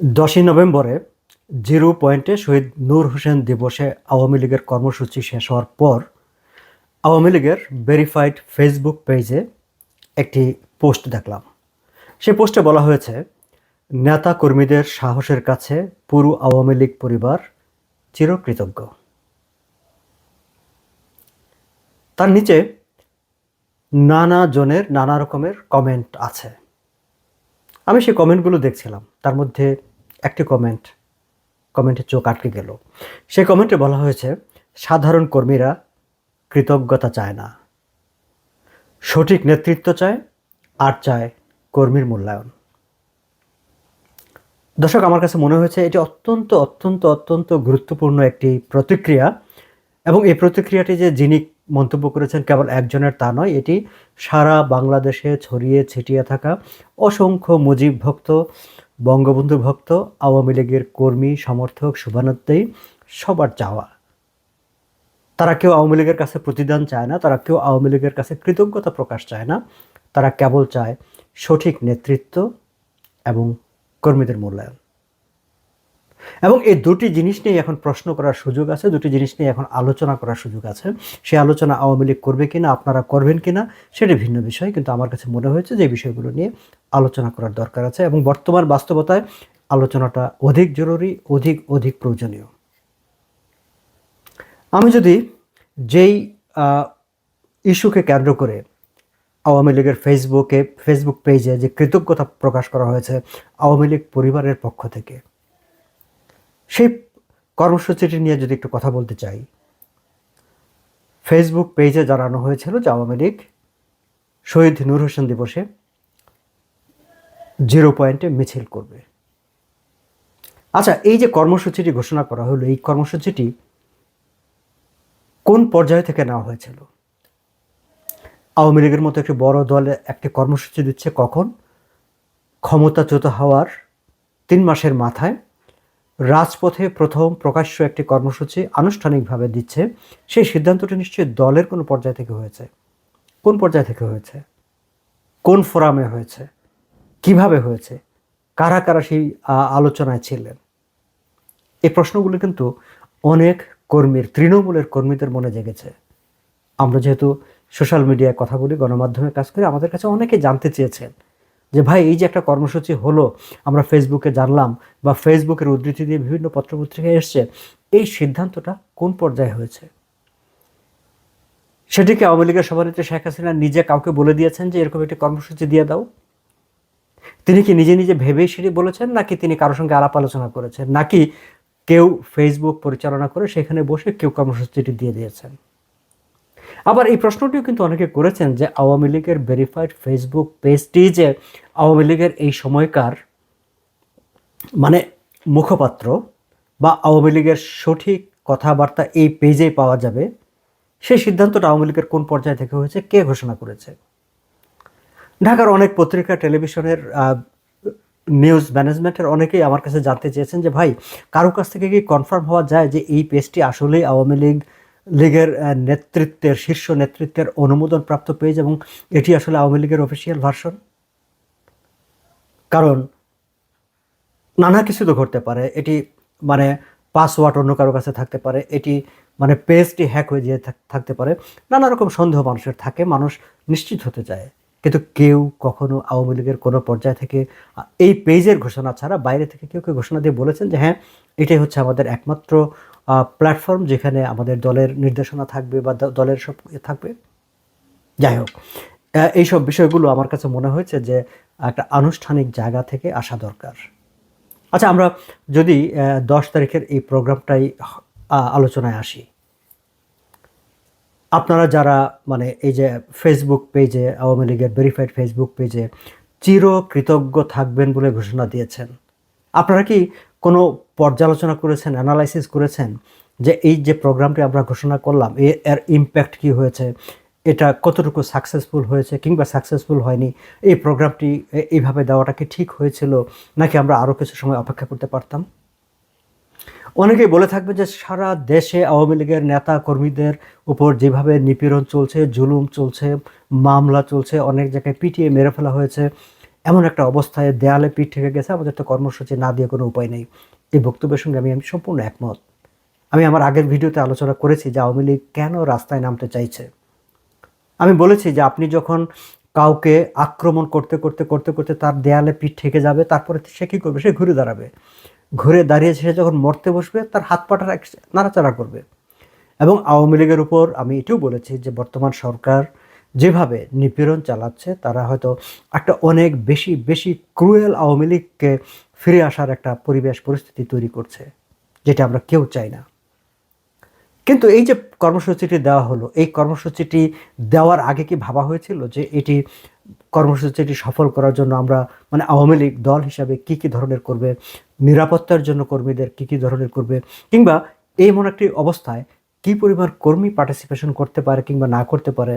দশই নভেম্বরে জিরো পয়েন্টে শহীদ নূর হোসেন দিবসে আওয়ামী লীগের কর্মসূচি শেষ হওয়ার পর আওয়ামী লীগের ভেরিফাইড ফেসবুক পেজে একটি পোস্ট দেখলাম। সে পোস্টে বলা হয়েছে, নেতা কর্মীদের সাহসের কাছে পুরো আওয়ামী লীগ পরিবার চিরকৃতজ্ঞ। তার নিচে নানা জনের নানা রকমের কমেন্ট আছে। আমি সেই কমেন্টগুলো দেখছিলাম। তার মধ্যে একটি কমেন্ট কমেন্টে চোখ আটকে গেল। সেই কমেন্টে বলা হয়েছে, সাধারণ কর্মীরা কৃতজ্ঞতা চায় না। সঠিক নেতৃত্ব চায়, আর চায় কর্মীর মূল্যায়ন। দর্শক, আমার কাছে মনে হয়েছে এটি অত্যন্ত অত্যন্ত অত্যন্ত গুরুত্বপূর্ণ একটি প্রতিক্রিয়া। এবং এই প্রতিক্রিয়াটি যে যিনি মন্তব্য করেছেন কেবল একজনের তা নয়, এটি সারা বাংলাদেশে ছড়িয়ে ছিটিয়ে থাকা অসংখ্য মুজিব ভক্ত বঙ্গবন্ধু ভক্ত, আওয়ামী লীগের কর্মী, সমর্থক শুভানন্দেই সবার চাওয়া। তারা কেউ আওয়ামী লীগের কাছে প্রতিদান চায় না, তারা কেউ আওয়ামী লীগের কাছে কৃতজ্ঞতা প্রকাশ চায় না। তারা কেবল চায় সঠিক নেতৃত্ব এবং কর্মীদের মূল্যায়ন। এবং এই দুটি জিনিস নিয়ে এখন প্রশ্ন করার সুযোগ আছে, দুটি জিনিস নিয়ে এখন আলোচনা করার সুযোগ আছে। সে আলোচনা আওয়ামী লীগ করবে কিনা, আপনারা করবেন কিনা, সেটি ভিন্ন বিষয়, কিন্তু আমার কাছে মনে হয়েছে যে বিষয়গুলো নিয়ে আলোচনা করার দরকার আছে এবং বর্তমান বাস্তবতায় আলোচনাটা অধিক জরুরি, অধিক অধিক প্রয়োজনীয়। আমি যদি যেই ইস্যুকে কেন্দ্র করে আওয়ামী লীগের ফেসবুকে, ফেসবুক পেজে যে কৃতজ্ঞতা প্রকাশ করা হয়েছে আওয়ামী লীগ পরিবারের পক্ষ থেকে সেই কর্মসূচিটি নিয়ে যদি একটু কথা বলতে চাই ফেসবুক পেজে জানানো হয়েছিল যে আওয়ামী লীগ শহীদ নূর হোসেন দিবসে জিরো পয়েন্টে মিছিল করবে। আচ্ছা এই যে কর্মসূচিটি ঘোষণা করা হলো, এই কর্মসূচিটি কোন পর্যায় থেকে নেওয়া হয়েছিল? আওয়ামী লীগের মতো একটি বড় দলে একটি কর্মসূচি দিচ্ছে কখন? ক্ষমতাচ্যুত হওয়ার তিন মাসের মাথায় রাজপথে প্রথম প্রকাশ্য একটি কর্মসূচি আনুষ্ঠানিকভাবে দিচ্ছে, সেই সিদ্ধান্তটি নিশ্চয়ই দলের কোনো পর্যায় থেকে হয়েছে? কোন পর্যায় থেকে হয়েছে? কোন ফোরামে হয়েছে? কীভাবে হয়েছে? কারা কারা সেই আলোচনায় ছিলেন? এই প্রশ্নগুলো কিন্তু অনেক কর্মীর, তৃণমূলের কর্মীদের মনে জেগেছে। আমরা যেহেতু সোশ্যাল মিডিয়ায় কথা বলি, গণমাধ্যমে কাজ করি, আমাদের কাছে অনেকে জানতে চেয়েছেন যে ভাই, এই যে একটা কর্মসূচি হলো, আমরা ফেসবুকে জানলাম বা ফেসবুকের উদ্ধৃতি দিয়ে বিভিন্ন পত্রপত্রিকায় এসছে, এই সিদ্ধান্তটা কোন পর্যায়ে হয়েছে? সেটিকে আওয়ামী লীগের সভানেত্রী শেখ হাসিনা নিজে কাউকে বলে দিয়েছেন যে এরকম একটি কর্মসূচি দিয়ে দাও? তিনি কি নিজে নিজে ভেবেই সেটি বলেছেন, নাকি তিনি কারোর সঙ্গে আলাপ আলোচনা করেছেন? নাকি কেউ ফেসবুক পরিচালনা করে সেখানে বসে কেউ কর্মসূচিটি দিয়ে দিয়েছেন? আবার এই প্রশ্নটিও কিন্তু অনেকে করেছেন যে আওয়ামী লীগের ভেরিফাইড ফেসবুক পেজটি যে আওয়ামী লীগের এই সময়কার মানে মুখপাত্র বা আওয়ামী লীগের সঠিক কথাবার্তা এই পেজেই পাওয়া যাবে, সেই সিদ্ধান্তটা আওয়ামী লীগের কোন পর্যায় থেকে হয়েছে, কে ঘোষণা করেছে? ঢাকার অনেক পত্রিকা, টেলিভিশনের নিউজ ম্যানেজমেন্টের অনেকেই আমার কাছে জানতে চেয়েছেন যে ভাই, কারও কাছ থেকে কি কনফার্ম হওয়া যায় যে এই পেজটি আসলেই আওয়ামী লীগ লীগের নেতৃত্বের, শীর্ষ নেতৃত্বের অনুমোদন প্রাপ্ত পেজ এবং এটি আসলে আওয়ামী লীগের অফিসিয়াল ভার্সন কারণ নানা কিছু তো ঘটতে পারে। এটি মানে পাসওয়ার্ড অন্য কারও কাছে থাকতে পারে। এটি মানে পেজটি হ্যাক হয়ে যেয়ে থাক- থাকতে পারে। নানা রকম সন্দেহ মানুষের থাকে। মানুষ নিশ্চিত হতে চায়। কিন্তু কেউ কখনো আওয়ামী লীগের কোনো পর্যায় থেকে এই পেজের ঘোষণা ছাড়া বাইরে থেকে কেউ কেউ ঘোষণা দিয়ে বলেছেন যে হ্যাঁ এটাই হচ্ছে আমাদের একমাত্র প্ল্যাটফর্ম যেখানে আমাদের দলের নির্দেশনা থাকবে বা দলের সব থাকবে? যাই হোক এইসব বিষয়গুলো আমার কাছে মনে হয়েছে যে একটা আনুষ্ঠানিক জায়গা থেকে আসা দরকার। আচ্ছা আমরা যদি দশ তারিখের এই প্রোগ্রামটাই আলোচনায় আসি। আপনারা যারা মানে এই যে ফেসবুক পেজে আওয়ামী লীগের ভেরিফাইড ফেসবুক পেজে চির কৃতজ্ঞ থাকবেন বলে ঘোষণা দিয়েছেন, আপনারা কি কোনো পর্যালোচনা করেছেন অ্যানালাইসিস করেছেন যে এই যে প্রোগ্রামটি আমরা ঘোষণা করলাম এর ইম্প্যাক্ট কি হয়েছে, এটা কতটুকু সাকসেসফুল হয়েছে কিংবা সাকসেসফুল হয়নি, এই প্রোগ্রামটি এইভাবে দেওয়াটা কি ঠিক হয়েছিল, নাকি আমরা আরও কিছু সময় অপেক্ষা করতে পারতাম? অনেকেই বলে থাকবে যে সারা দেশে আওয়ামী লীগের নেতা কর্মীদের উপর যেভাবে নিপীড়ন চলছে, জুলুম চলছে, মামলা চলছে, অনেক জায়গায় পিটিয়ে মেরে ফেলা হয়েছে, এমন একটা অবস্থায় দেয়ালে পিঠ থেকে গেছে, আমাদের তো কর্মসূচি না দিয়ে কোনো উপায় নেই। এই বক্তব্যের সঙ্গে আমি আমি সম্পূর্ণ একমত। আমি আমার আগের ভিডিওতে আলোচনা করেছি যে আওয়ামী লীগ কেন রাস্তায় নামতে চাইছে। আমি বলেছি যে আপনি যখন কাউকে আক্রমণ করতে করতে করতে করতে তার দেয়ালে পিঠ ঠেকে যাবে, তারপরে সে কী করবে? সে ঘুরে দাঁড়াবে। ঘুরে দাঁড়িয়ে সে যখন মরতে বসবে, তার হাত পাটা এক- নাড়াচাড়া করবে। এবং আওয়ামী লীগের উপর আমি এটাও বলেছি যে বর্তমান সরকার যেভাবে নিপীড়ন চালাচ্ছে, তারা হয়তো একটা অনেক বেশি বেশি ক্রুয়েল আওয়ামী লীগকে ফিরে আসার একটা পরিবেশ, পরিস্থিতি তৈরি করছে, যেটা আমরা কেউ চাই না। কিন্তু এই যে কর্মসূচিটি দেওয়া হলো, এই কর্মসূচিটি দেওয়ার আগে কি ভাবা হয়েছিল যে এটি কর্মসূচিটি সফল করার জন্য আমরা মানে আওয়ামী লীগ দল হিসাবে কি কি ধরনের করবে, নিরাপত্তার জন্য কর্মীদের কি কি ধরনের করবে, কিংবা এই এমন একটি অবস্থায় কি পরিমাণ কর্মী পার্টিসিপেশন করতে পারে কিংবা না করতে পারে,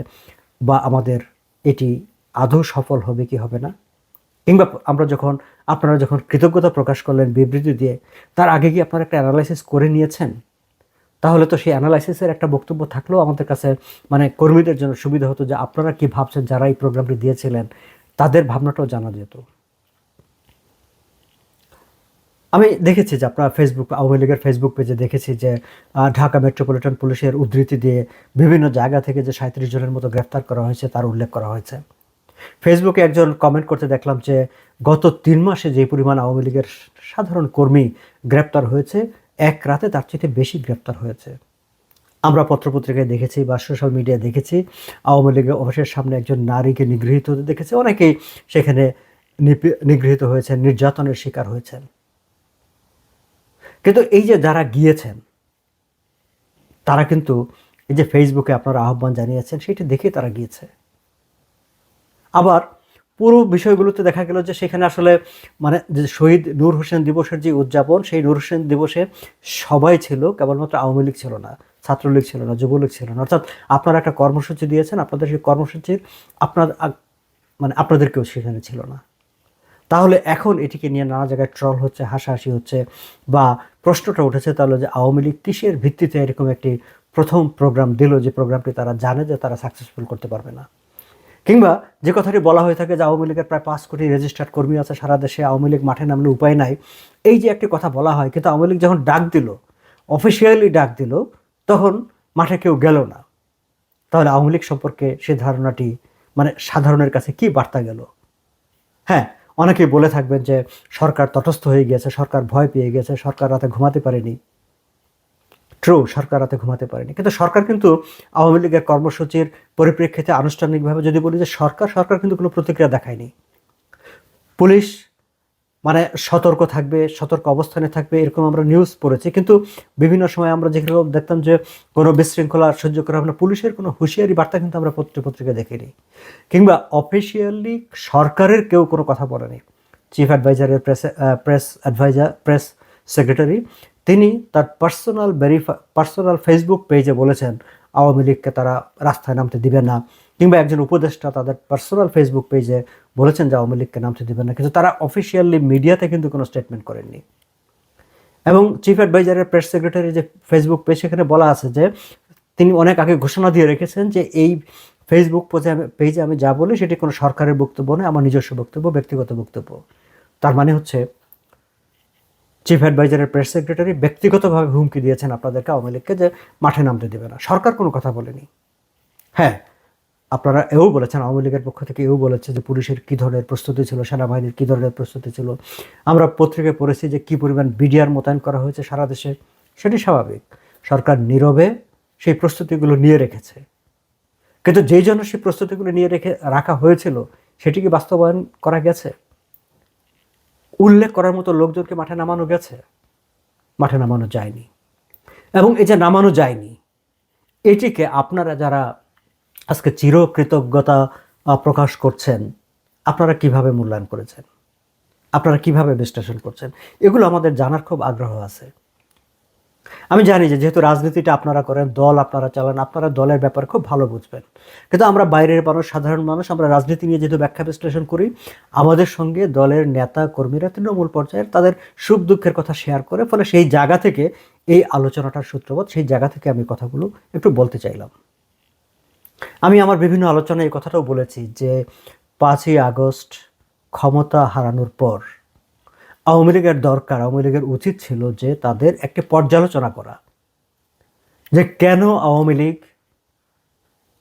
বা আমাদের এটি আদৌ সফল হবে কি হবে না? কিংবা আমরা যখন, আপনারা যখন কৃতজ্ঞতা প্রকাশ করলেন বিবৃতি দিয়ে, তার আগে কি আপনারা একটা অ্যানালাইসিস করে নিয়েছেন? তাহলে তো সেই অ্যানালাইসিসের একটা বক্তব্য থাকলেও আমাদের কাছে মানে কর্মীদের জন্য সুবিধা হতো যে আপনারা কি ভাবছেন, যারা এই প্রোগ্রামটি দিয়েছিলেন, তাদের ভাবনাটাও জানা যেত। আমি দেখেছি যে আপনার ফেসবুক আওয়ামী লীগের ফেসবুক পেজে দেখেছি যে ঢাকা মেট্রোপলিটন পুলিশের উদ্ধৃতি দিয়ে বিভিন্ন জায়গা থেকে যে সাঁত্রিশ জনের মতো গ্রেফতার করা হয়েছে, তার উল্লেখ করা হয়েছে। ফেসবুকে একজন কমেন্ট করতে দেখলাম যে, গত তিন মাসে যে পরিমাণ আওয়ামী লীগের সাধারণ কর্মী গ্রেপ্তার হয়েছে, এক রাতে তার চেয়ে বেশি গ্রেপ্তার হয়েছে। আমরা পত্রপত্রিকায় দেখেছি বা সোশ্যাল মিডিয়ায় দেখেছি, আওয়ামী লীগের অফিসের সামনে একজন নারীকে নিগৃহীত হতে দেখেছি। অনেকেই সেখানে নিগৃহীত হয়েছেন, নির্যাতনের শিকার হয়েছেন। কিন্তু এই যে যারা গিয়েছেন, তারা কিন্তু এই যে ফেসবুকে আপনারা আহ্বান জানিয়েছেন, সেটি দেখে তারা গিয়েছে। আবার পুরো বিষয়গুলোতে দেখা গেল যে সেখানে আসলে মানে যে শহীদ নূর হোসেন দিবসের যে উদযাপন, সেই নূর হোসেন দিবসে সবাই ছিল, কেবলমাত্র আওয়ামী লীগ ছিল না, ছাত্রলীগ ছিল না, যুবলীগ ছিল না। অর্থাৎ আপনারা একটা কর্মসূচি দিয়েছেন, আপনাদের সেই কর্মসূচির আপনার মানে আপনাদের কেউ সেখানে ছিল না। তাহলে এখন এটিকে নিয়ে নানা জায়গায় ট্রল হচ্ছে, হাসাহাসি হচ্ছে বা প্রশ্নটা উঠেছে তাহলে যে আওয়ামী লীগ কিসের ভিত্তিতে এরকম একটি প্রথম প্রোগ্রাম দিল যে প্রোগ্রামটি তারা জানে যে তারা সাকসেসফুল করতে পারবে না। কিংবা যে কথাটি বলা হয়ে থাকে যে আওয়ামী লীগের প্রায় পাঁচ কোটি রেজিস্টার্ড কর্মী আছে, সারা দেশে আওয়ামী লীগ মাঠে নামলে উপায় নাই। এই যে একটি কথা বলা হয়, কিন্তু আওয়ামী লীগ যখন ডাক দিল অফিসিয়ালি ডাক দিল, তখন মাঠে কেউ গেল না। তাহলে আওয়ামী লীগ সম্পর্কে সে ধারণাটি মানে সাধারণের কাছে কি বার্তা গেল? হ্যাঁ অনেকেই বলে থাকবেন যে সরকার তটস্থ হয়ে গিয়েছে, সরকার ভয় পেয়ে গেছে সরকার রাতে ঘুমাতে পারেনি। ট্রু সরকার রাতে ঘুমাতে পারেনি। কিন্তু সরকার কিন্তু আওয়ামী লীগের কর্মসূচির পরিপ্রেক্ষিতে আনুষ্ঠানিকভাবে যদি বলি যে সরকার সরকার কিন্তু কোনো প্রতিক্রিয়া দেখায়নি। পুলিশ মানে সতর্ক থাকবে, সতর্ক অবস্থানে থাকবে, এরকম আমরা নিউজ পড়েছি। কিন্তু বিভিন্ন সময় আমরা যেরকম দেখতাম যে কোনো বিশৃঙ্খলা সহ্য করা হবে না, পুলিশের কোনো হুঁশিয়ারি বার্তা কিন্তু আমরা পত্র পত্রিকা দেখিনি। কিংবা অফিসিয়ালি সরকারের কেউ কোনো কথা বলেনি। Chief অ্যাডভাইজারের press press adviser press secretary তিনি তার পার্সোনাল ভেরিফাই পার্সোনাল ফেসবুক পেজে বলেছেন, আওয়ামী লীগকে তারা রাস্তায় নামতে দিবে না। কিংবা একজন উপদেষ্টা তাদের পার্সোনাল ফেসবুক পেজে বলেছেন যে আওয়ামী লীগকে নামতে দিবে না। কিন্তু তারা অফিসিয়ালি মিডিয়াতে কিন্তু কোনো স্টেটমেন্ট করেননি। এবং চিফ অ্যাডভাইজারের প্রেস সেক্রেটারি যে ফেসবুক পেজ সেখানে বলা আছে যে, তিনি অনেক আগে ঘোষণা দিয়ে রেখেছেন যে, এই ফেসবুক পেজে আমি পেজে আমি যা বলি, সেটি কোনো সরকারের বক্তব্য নয়, আমার নিজস্ব বক্তব্য, ব্যক্তিগত বক্তব্য। তার মানে হচ্ছে চিফ অ্যাডভাইজারের প্রেস সেক্রেটারি ব্যক্তিগতভাবে হুমকি দিয়েছেন আপনাদেরকে আওয়ামী লীগকে যে মাঠে নামতে দেবে না। সরকার কোনো কথা বলেনি। হ্যাঁ আপনারা এও বলেছেন, আওয়ামী লীগের পক্ষ থেকে এও বলেছে যে পুলিশের কী ধরনের প্রস্তুতি ছিল, সেনাবাহিনীর কী ধরনের প্রস্তুতি ছিল। আমরা পত্রিকায় পড়েছি যে কী পরিমাণ বিডিআর মোতায়েন করা হয়েছে সারা দেশে, সেটি স্বাভাবিক। সরকার নীরবে সেই প্রস্তুতিগুলো নিয়ে রেখেছে। কিন্তু যেই জন্য সেই প্রস্তুতিগুলো নিয়ে রেখে রাখা হয়েছিল, সেটি কি বাস্তবায়ন করা গেছে? উল্লেখ করার মতো লোকজনকে মাঠে নামানো গেছে? মাঠে নামানো যায়নি। এবং এই যে নামানো যায়নি, এটিকে আপনারা যারা আজকে চিরকৃতজ্ঞতা প্রকাশ করছেন, আপনারা কীভাবে মূল্যায়ন করেছেন? আপনারা কীভাবে বিশ্লেষণ করছেন? এগুলো আমাদের জানার খুব আগ্রহ আছে। আমি জানি যে যেহেতু রাজনীতিটা আপনারা করেন, দল আপনারা চালান, আপনারা দলের ব্যাপারে খুব ভালো বুঝবেন। কিন্তু আমরা বাইরের মানুষ, সাধারণ মানুষ, আমরা রাজনীতি নিয়ে যেহেতু ব্যাখ্যা বিশ্লেষণ করি, আমাদের সঙ্গে দলের নেতা, কর্মীরা, তৃণমূল পর্যায়ের তাদের সুখ দুঃখের কথা শেয়ার করে, ফলে সেই জায়গা থেকে এই আলোচনাটার সূত্রপাত, সেই জায়গা থেকে আমি কথাগুলো একটু বলতে চাইলাম। আমি আমার বিভিন্ন আলোচনায় এই কথাটাও বলেছি যে পাঁচই আগস্ট ক্ষমতা হারানোর পর আওয়ামী লীগের দরকার, আওয়ামী লীগের উচিত ছিল যে তাদের একটি পর্যালোচনা করা। যে কেন আওয়ামী লীগ,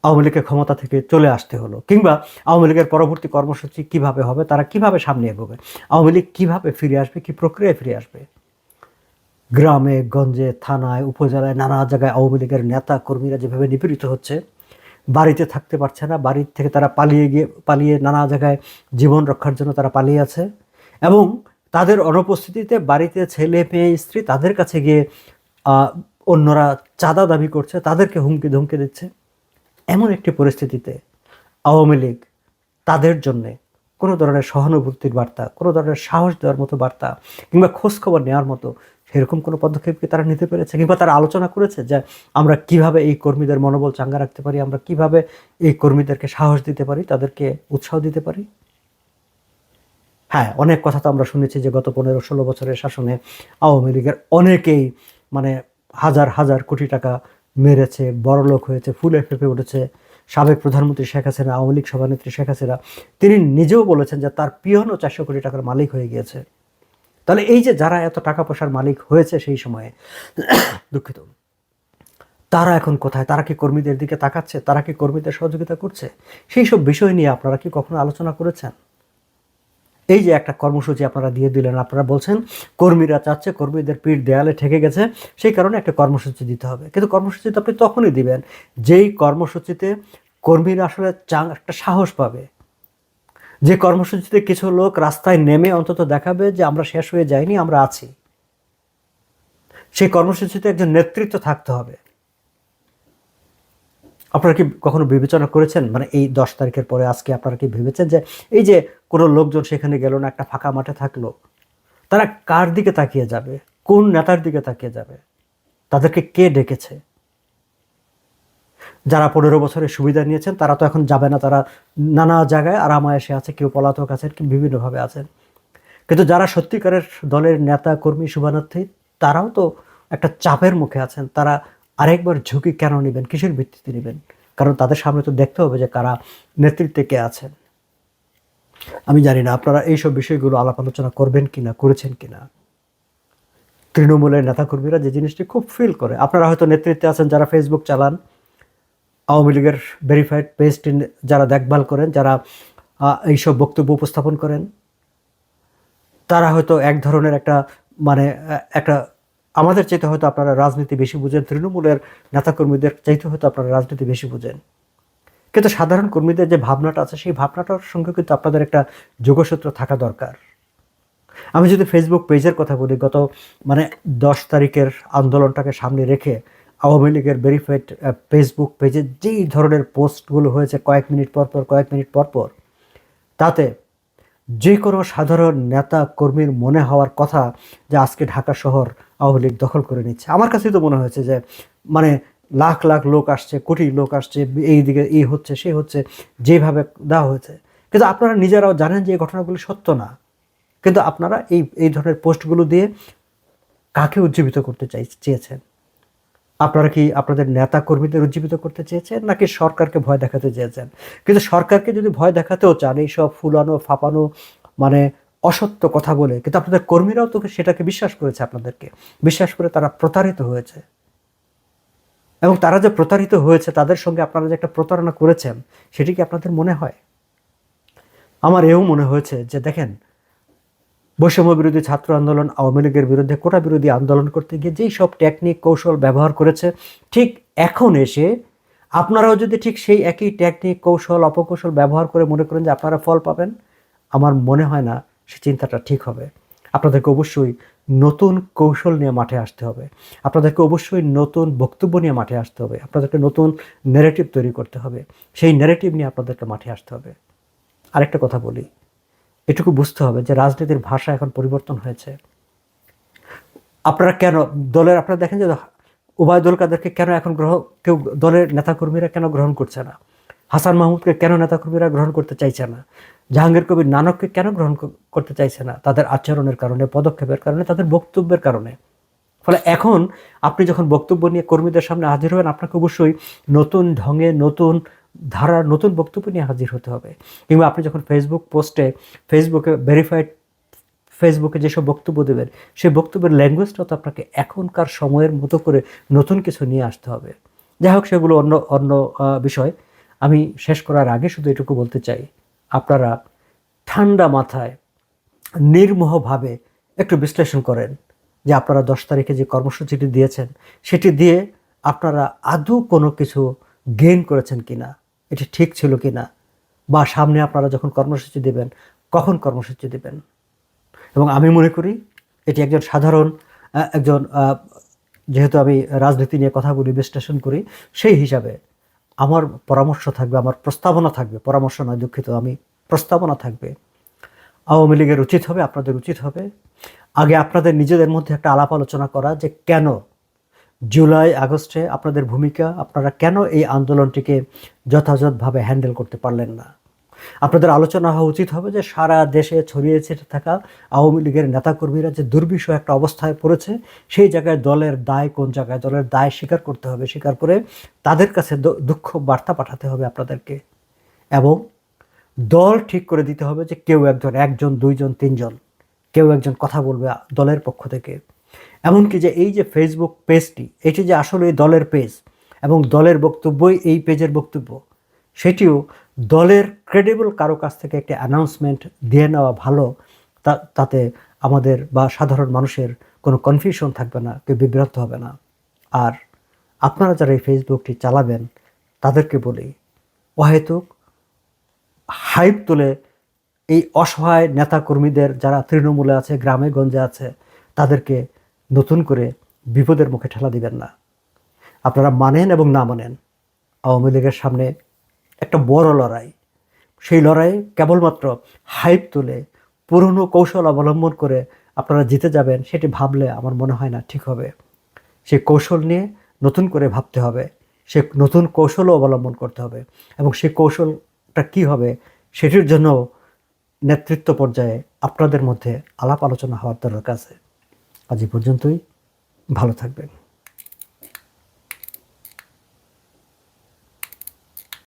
আওয়ামী লীগের ক্ষমতা থেকে চলে আসতে হলো? কিংবা আওয়ামী লীগের পরবর্তী কর্মসূচি কীভাবে হবে, তারা কীভাবে সামনে এগোবে? আওয়ামী লীগ কীভাবে ফিরে আসবে, কি প্রক্রিয়ায় ফিরে আসবে? গ্রামে, গঞ্জে, থানায়, উপজেলায়, নানা জায়গায় আওয়ামী লীগের নেতা কর্মীরা যেভাবে নিপীড়িত হচ্ছে, বাড়িতে থাকতে পারছে না, বাড়ির থেকে তারা পালিয়ে গিয়ে, পালিয়ে নানা জায়গায় জীবন রক্ষার জন্য তারা পালিয়ে আছে, এবং তাদের অনুপস্থিতিতে বাড়িতে ছেলে, মেয়ে, স্ত্রী তাদের কাছে গিয়ে অন্যরা চাঁদা দাবি করছে, তাদেরকে হুমকি ধমকি দিচ্ছে। এমন একটি পরিস্থিতিতে আওয়ামী লীগ তাদের জন্যে কোনো ধরনের সহানুভূতির বার্তা, কোনো ধরনের সাহস দেওয়ার মতো বার্তা কিংবা খোঁজখবর নেওয়ার মতো সেরকম কোনো পদক্ষেপ কি তারা নিতে পেরেছে? কিংবা তারা আলোচনা করেছে যে আমরা কীভাবে এই কর্মীদের মনোবল চাঙ্গা রাখতে পারি, আমরা কীভাবে এই কর্মীদেরকে সাহস দিতে পারি, তাদেরকে উৎসাহ দিতে পারি? হ্যাঁ অনেক কথা তো আমরা শুনেছি যে গত পনেরো ষোলো বছরের শাসনে আওয়ামী লীগের অনেকেই মানে হাজার হাজার কোটি টাকা মেরেছে বড়লোক হয়েছে, ফুলে ফেপে উঠেছে। সাবেক প্রধানমন্ত্রী শেখ হাসিনা, আওয়ামী লীগ সভানেত্রী শেখ হাসিনা, তিনি নিজেও বলেছেন যে তার পিয়নও চারশো কোটি টাকার মালিক হয়ে গিয়েছে। তাহলে এই যে যারা এত টাকা পয়সার মালিক হয়েছে সেই সময়ে, দুঃখিত। তারা এখন কোথায়? তারা কি কর্মীদের দিকে তাকাচ্ছে? তারা কি কর্মীদের সহযোগিতা করছে? সেই সব বিষয় নিয়ে আপনারা কি কখনো আলোচনা করেছেন? এই যে একটা কর্মসূচি আপনারা দিয়ে দিলেন, আপনারা বলছেন কর্মীরা চাচ্ছে, কর্মীদের পিঠ দেয়ালে ঠেকে গেছে, সেই কারণে একটা কর্মসূচি দিতে হবে। কিন্তু কর্মসূচি তো আপনি তখনই দিবেন যেই কর্মসূচিতে কর্মীরা আসলে চাং, একটা সাহস পাবে। যে কর্মসূচিতে কিছু লোক রাস্তায় নেমে অন্তত দেখাবে যে আমরা শেষ হয়ে যাইনি, আমরা আছি। সেই কর্মসূচিতে একজন নেতৃত্ব থাকতে হবে। আপনারা কি কখনো বিবেচনা করেছেন? মানে এই দশ তারিখের পরে আজকে আপনারা কি ভেবেছেন যে এই যে কোনো লোকজন সেখানে গেল না, একটা ফাঁকা মাঠে থাকল। তারা কার দিকে তাকিয়ে যাবে? কোন নেতার দিকে তাকিয়ে যাবে? তাদেরকে কে ডেকেছে? যারা পনেরো বছরের সুবিধা নিয়েছেন, তারা তো এখন যাবে না, তারা নানা জায়গায় আরামায়েসে আছে, কেউ পলাতক আছেন কি বিভিন্নভাবে আছেন। কিন্তু যারা সত্যিকারের দলের নেতা, কর্মী শুভানার্থী তারাও তো একটা চাপের মুখে আছেন। তারা আরেকবার ঝুঁকি কেন নেবেন? কিসের ভিত্তিতে নেবেন? কারণ তাদের সামনে তো দেখতে হবে যে কারা নেতৃত্বে কে আছেন। আমি জানি না আপনারা এইসব বিষয়গুলো আলাপ আলোচনা করবেন কি না করেছেন কি না তৃণমূলের নেতাকর্মীরা যে জিনিসটি খুব ফিল করে। আপনারা হয়তো নেতৃত্বে আছেন, যারা ফেসবুক চালান, আওয়ামী লীগের ভেরিফাইড পেজটি যারা দেখভাল করেন, যারা এইসব বক্তব্য উপস্থাপন করেন, তারা হয়তো এক ধরনের একটা মানে একটা, আমাদের চাইতে হয়তো আপনারা রাজনীতি বেশি বুঝেন, তৃণমূলের নেতাকর্মীদের চাইতে হয়তো আপনারা রাজনীতি বেশি বুঝেন। কিন্তু সাধারণ কর্মীদের যে ভাবনাটা আছে, সেই ভাবনাটার সঙ্গে কিন্তু আপনাদের একটা যোগসূত্র থাকা দরকার। আমি যদি ফেসবুক পেজের কথা বলি, গত মানে দশ তারিখের আন্দোলনটাকে সামনে রেখে আওয়ামী লীগের ভেরিফাইড ফেসবুক পেজে যেই ধরনের পোস্টগুলো হয়েছে কয়েক মিনিট পর পর, কয়েক মিনিট পর পর, তাতে যে কোনো সাধারণ নেতা কর্মীর মনে হওয়ার কথা যে আজকে ঢাকা শহর আওয়ামী লীগ দখল করে নিচ্ছে। আমার কাছেই তো মনে হয়েছে যে মানে লাখ লাখ লোক আসছে, কোটি লোক আসছে, এই দিকে, এই হচ্ছে, সে হচ্ছে, যেভাবে দেওয়া হয়েছে। কিন্তু আপনারা নিজেরাও জানেন যে এই ঘটনাগুলি সত্য না। কিন্তু আপনারা এই এই ধরনের পোস্টগুলো দিয়ে কাকে উজ্জীবিত করতে চাই, চেয়েছেন? আপনারা কি আপনাদের নেতা কর্মীদের উজ্জীবিত করতে চেয়েছেন, নাকি সরকারকে ভয় দেখাতে চেয়েছেন? কিন্তু সরকারকে যদি ভয় দেখাতেও চান এইসব ফুলানো, ফাপানো মানে অসত্য কথা বলে, কিন্তু আপনাদের কর্মীরাও তো সেটাকে বিশ্বাস করেছে আপনাদেরকে। বিশ্বাস করে তারা প্রতারিত হয়েছে। এবং তারা যে প্রতারিত হয়েছে, তাদের সঙ্গে আপনারা যে একটা প্রতারণা করেছেন, সেটি কি আপনাদের মনে হয়? আমার এও মনে হয়েছে যে দেখেন, বৈষম্য বিরোধী ছাত্র আন্দোলন, আওয়ামী লীগের বিরুদ্ধে কোটা বিরোধী আন্দোলন করতে গিয়ে যেই সব টেকনিক কৌশল ব্যবহার করেছে, ঠিক এখন এসে আপনারাও যদি ঠিক সেই একই টেকনিক কৌশল, অপকৌশল ব্যবহার করে মনে করেন যে আপনারা ফল পাবেন, আমার মনে হয় না সে চিন্তাটা ঠিক হবে। আপনাদেরকে অবশ্যই নতুন কৌশল নিয়ে মাঠে আসতে হবে। আপনাদেরকে অবশ্যই নতুন বক্তব্য নিয়ে মাঠে আসতে হবে। আপনাদেরকে নতুন ন্যারেটিভ তৈরি করতে হবে। সেই ন্যারেটিভ নিয়ে আপনাদেরকে মাঠে আসতে হবে। আরেকটা কথা বলি। এটুকু বুঝতে হবে যে রাজনীতির ভাষা এখন পরিবর্তন হয়েছে। আপনারা কেন দলের, আপনারা দেখেন যে উবায়দুল কাদেরকে কেন এখন গ্রহ, কেউ দলের নেতাকর্মীরা কেন গ্রহণ করছে না? হাসান মাহমুদকে কেন নেতাকর্মীরা গ্রহণ করতে চাইছে না? জাহাঙ্গীর কবির নানককে কেন গ্রহণ করতে চাইছে না? তাদের আচরণের কারণে, পদক্ষেপের কারণে, তাদের বক্তব্যের কারণে। ফলে এখন আপনি যখন বক্তব্য নিয়ে কর্মীদের সামনে হাজির হবেন, আপনাকে অবশ্যই নতুন ঢঙে, নতুন ধারার নতুন বক্তব্য নিয়ে হাজির হতে হবে। কিংবা আপনি যখন ফেসবুক পোস্টে ফেসবুকে ভেরিফাইড ফেসবুকে যেসব বক্তব্য দেবেন, সেই বক্তব্যের ল্যাঙ্গুয়েজটা তো আপনাকে এখনকার সময়ের মতো করে নতুন কিছু নিয়ে আসতে হবে। যাই হোক, সেগুলো অন্য অন্য বিষয়। আমি শেষ করার আগে শুধু এটুকু বলতে চাই, আপনারা ঠান্ডা মাথায় নির্মোহভাবে একটু বিশ্লেষণ করেন যে আপনারা দশ তারিখে যে কর্মসূচিটি দিয়েছেন, সেটি দিয়ে আপনারা আদৌ কোনো কিছু গেইন করেছেন কিনা, এটি ঠিক ছিল কি না বা সামনে আপনারা যখন কর্মসূচি দেবেন, কখন কর্মসূচি দেবেন? এবং আমি মনে করি এটি একজন সাধারণ একজন যেহেতু আমি রাজনীতি নিয়ে কথা বলি বিশ্লেষণ করি, সেই হিসাবে আমার পরামর্শ থাকবে, আমার প্রস্তাবনা থাকবে। পরামর্শ নয়, দুঃখিত, আমি প্রস্তাবনা থাকবে। আওয়ামী লীগের উচিত হবে, আপনাদের উচিত হবে। আগে আপনাদের নিজেদের মধ্যে একটা আলাপ আলোচনা করা যে কেন জুলাই, আগস্টে আপনাদের ভূমিকা, আপনারা কেন এই আন্দোলনটিকে যথাযথভাবে হ্যান্ডেল করতে পারলেন না? আপনাদের আলোচনা হওয়া উচিত হবে যে সারা দেশে ছড়িয়ে থাকা আওয়ামী লীগের নেতাকর্মীরা যে দুর্বিষহ একটা অবস্থায় পড়েছে, সেই জায়গায় দলের দায় কোন জায়গায়? দলের দায় স্বীকার করতে হবে, স্বীকার করে তাদের কাছে দুঃখ বার্তা পাঠাতে হবে আপনাদেরকে। এবং দল ঠিক করে দিতে হবে যে কেউ একজন একজন, দুইজন, তিনজন, কেউ একজন কথা বলবে দলের পক্ষ থেকে। এমনকি যে এই যে ফেসবুক পেজটি এটি যে আসলে দলের পেজ এবং দলের বক্তব্যই এই পেজের বক্তব্য সেটিও দলের ক্রেডিবল কারও কাছ থেকে একটি অ্যানাউন্সমেন্ট দিয়ে নেওয়া ভালো তাতে আমাদের বা সাধারণ মানুষের কোনো কনফিউশন থাকবে না, কেউ বিভ্রান্ত হবে না। আর আপনারা যারা এই ফেসবুকটি চালাবেন, তাদেরকে বলি, অহেতুক হাইপ তুলে এই অসহায় নেতাকর্মীদের যারা তৃণমূলে আছে, গ্রামে গঞ্জে আছে, তাদেরকে নতুন করে বিপদের মুখে ঠেলা দিবেন না। আপনারা মানেন এবং না মানেন, আওয়ামী লীগের সামনে একটা বড় লড়াই। সেই লড়াই কেবলমাত্র হাইপ তুলে, পুরনো কৌশল অবলম্বন করে আপনারা জিতে যাবেন সেটি ভাবলে আমার মনে হয় না ঠিক হবে। সেই কৌশল নিয়ে নতুন করে ভাবতে হবে, সে নতুন কৌশলও অবলম্বন করতে হবে এবং সেই কৌশলটা কী হবে সেটির জন্য নেতৃত্ব পর্যায়ে আপনাদের মধ্যে আলাপ আলোচনা হওয়ার দরকার আছে। আজ পর্যন্তই, ভালো থাকবেন।